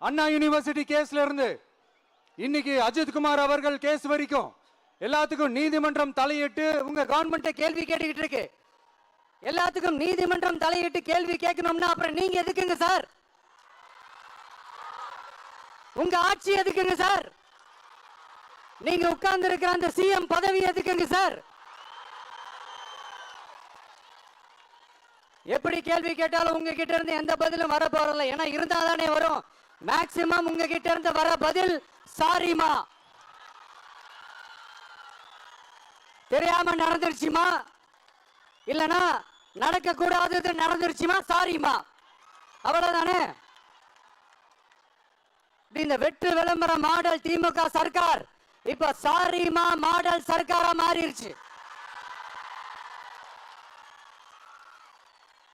அண்ணா university கேஸ்ல இருந்து இன்னைக்கு அஜித் குமார் அவர்கள் கேஸ் வரைக்கும் எல்லாத்துக்கும் நீதிமன்றம் தலையிட்டு உங்க கவர்மெண்ட் கேள்வி கேட்டுக்கிட்டு இருக்கு. எல்லாத்துக்கும் நீதிமன்றம் தலையிட்டு கேள்வி கேட்கணும்னா அப்புறம் நீங்க எதுக்குங்க சார்? உங்க ஆட்சி எதுக்குங்க சார்? நீங்க உட்கார்ந்து இருக்கிற அந்த சிஎம் பதவி எதுக்குங்க சார்? எப்படி கேள்வி கேட்டாலும் உங்ககிட்ட இருந்து எந்த பதிலும் வர போறல ஏன்னா இருந்தா தானே வரும். மேக்சிமம் உங்ககிட்ட இருந்து வர பதில் சாரிமா. தெரியாம நடந்துருச்சுமா? இல்லனா நடக்க கூடாதது நடந்துருச்சுமா? சாரிமா. அவ்வளவுதானே? இந்த வெற்று விளம்பர மாடல் திமுக சர்க்கார். இப்ப சாரிமா மாடல் சர்க்காரா மாறிடுச்சு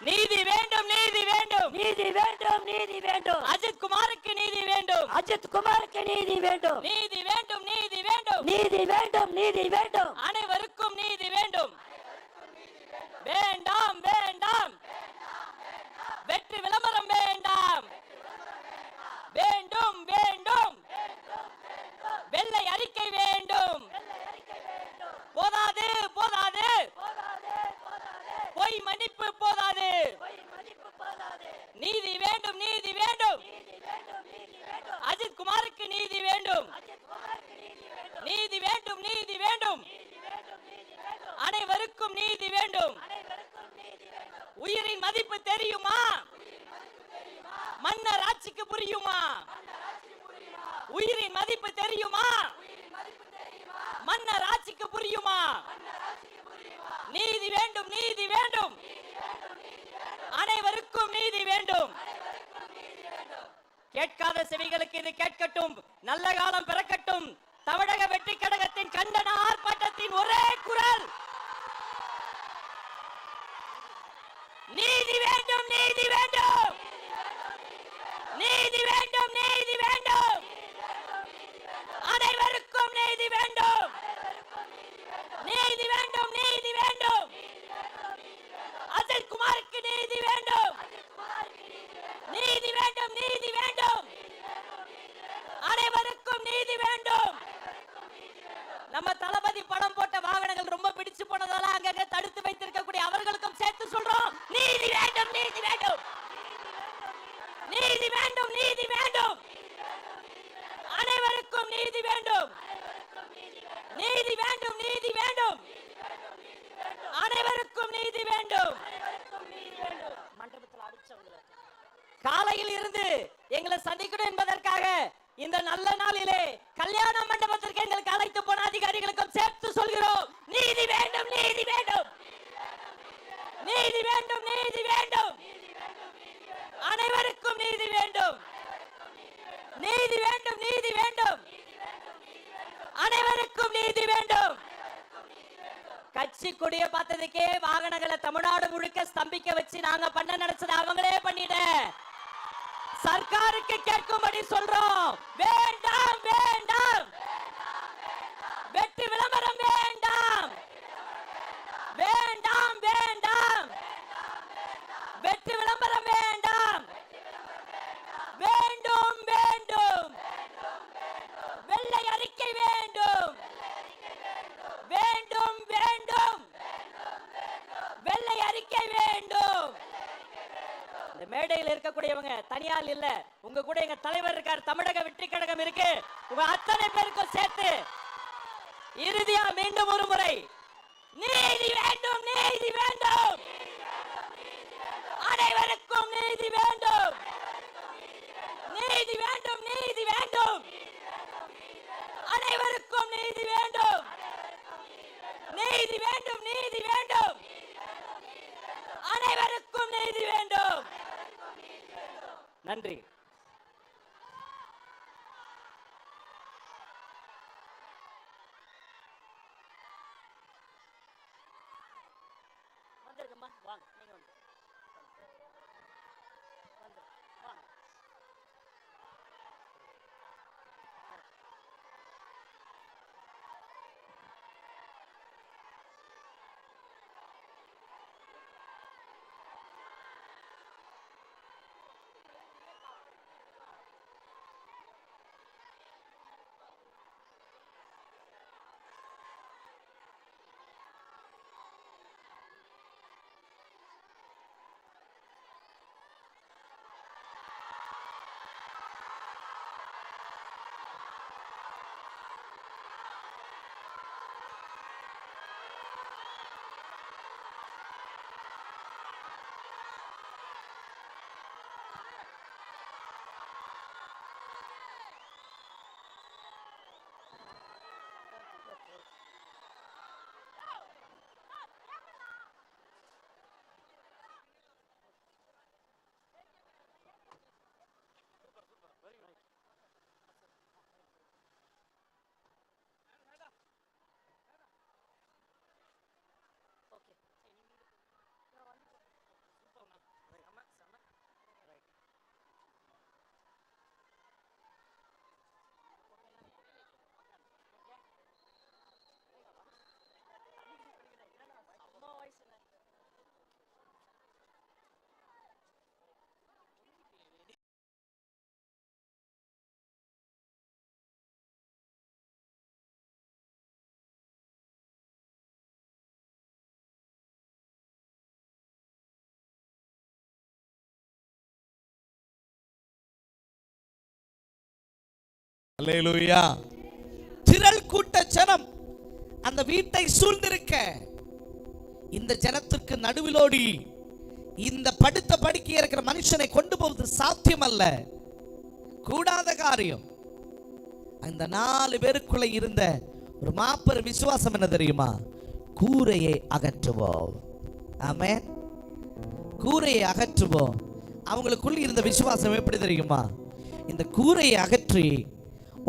நீதி வேண்டும் நீதி வேண்டும். நீதி வேண்டும் நீதி வேண்டும். அஜித் குமாருக்கு நீதி வேண்டும். அஜித் குமாருக்கு நீதி வேண்டும். நீதி வேண்டும் நீதி வேண்டும். நீதி வேண்டும் நீதி வேண்டும். அனைவருக்கும் நீதி வேண்டும் வேண்டாம் வேண்டாம் வெற்றி விளம்பரம் வேண்டாம் வேண்டும் வேண்டும் வெள்ளை அறிக்கை வேண்டும் போதாது போதாது பொய் மன்னிப்பு போதாது நீதி வேண்டும் நீதி வேண்டும். அஜித் குமாருக்கு நீதி வேண்டும். நீதி வேண்டும் நீதி வேண்டும். அனைவருக்கும் நீதி வேண்டும். உயிரின் மதிப்பு தெரியுமா? மன்னர் ஆட்சிக்கு புரியுமா? உயிரின் மதிப்பு தெரியுமா? மன்னர் ஆட்சிக்கு புரியுமா? நீதி வேண்டும் நீதி வேண்டும். வேண்டும். கேட்காத செவிகளுக்கு இது கேட்கட்டும். நல்ல காலம் பிறக்கட்டும். தமிழக வெற்றி கழகத்தின் கண்டன ஆர்ப்பாட்டத்தின் ஒரே குரல். நீதி வேண்டும் நீதி வேண்டும். நீதி வேண்டும் நீதி வேண்டும். அனைவருக்கும் நீதி வேண்டும். நீதி வேண்டும் நீதி வேண்டும். அஜய் குமாருக்கு நீதி வேண்டும். வேண்டும் நீதி வேண்டும். அனைவருக்கும் நீதி வேண்டும். நம்ம தளபதி படம் போட்ட வாகனங்கள் ரொம்ப பிடிச்சு போனதால அங்கங்க தடுத்து வைத்திருக்கக்கூடிய அவர்களுக்கும் சேர்த்து சொல்றோம். நீதி வேண்டும் நீதி வேண்டும். நீதி வேண்டும் நீதி வேண்டும். அனைவருக்கும் நீதி வேண்டும். நீதி வேண்டும் நீதி வேண்டும். அனைவருக்கும் நீதி வேண்டும். மண்டபத்தில் காலையில் இருந்து எங்களை சந்திக்கணும் என்பதற்காக இந்த நல்ல நாளிலே கல்யாண மண்டபத்திற்கு எங்களுக்கு அழைத்து போன அதிகாரிகளுக்கும் சேர்த்து சொல்கிறோம். நீதி வேண்டும் நீதி வேண்டும். நீதி வேண்டும் நீதி வேண்டும். அனைவருக்கும் நீதி வேண்டும். நீதி வேண்டும் நீதி வேண்டும். அனைவருக்கும் நீதி வேண்டும். கட்சி கொடிய பார்த்ததுக்கே வாகனங்களை தமிழ்நாடு முழுக்க ஸ்தம்பிக்க வச்சு நாங்க பண்ண நினைச்சது அவங்களே பண்ணிட சர்க்காருக்கு கேட்கும்படி சொல்றோம். வேண்டாம் வேண்டாம் வெற்றி விளம்பரம் வேண்டாம் வேண்டும் வேண்டும் வெள்ளை அறிக்கை வேண்டும் வேண்டும் வேண்டும் வெள்ளை அறிக்கை வேண்டும் இந்த மேடையில் இருக்கக்கூடியவங்க தனியால் இல்ல. உங்க கூட எங்க தலைவர் இருக்கார். தமிழக வெற்றி கழகம் இருக்கு. உங்க அத்தனை பேருக்கும் சேர்த்து இறுதியா மீண்டும் ஒரு முறை நீதி வேண்டும் நீதி வேண்டும். அனைவருக்கும் நீதி வேண்டும். நீதி வேண்டும் நீதி வேண்டும். அனைவருக்கும் நீதி வேண்டும் நீதி வேண்டும் நீதி வேண்டும் அனைவருக்கும் நீதி வேண்டும் நன்றி. அலையலூயா திரள் கூட்ட ஜனம் அந்த வீட்டை சூழ்ந்திருக்க. இந்த ஜனத்திற்கு நடுவிலோடி இந்த படுத்த படுக்கை இருக்கிற மனுஷனை கொண்டு போவது சாத்தியம் அல்ல கூடாத காரியம். அந்த நாலு பேருக்குள்ள இருந்த ஒரு மாபெரும் விசுவாசம் என்ன தெரியுமா? கூரையை அகற்றுவோம். ஆமே கூரையை அகற்றுவோம். அவங்களுக்குள்ள இருந்த விசுவாசம் எப்படி தெரியுமா? இந்த கூரையை அகற்றி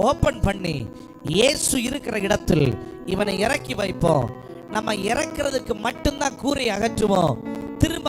ஓபன் பண்ணி இயேசு இருக்கிற இடத்தில் இவனை இறக்கி வைப்போம். நம்ம இறக்குறதுக்கு மட்டும்தான் கூரை அகற்றுவோம். திரும்ப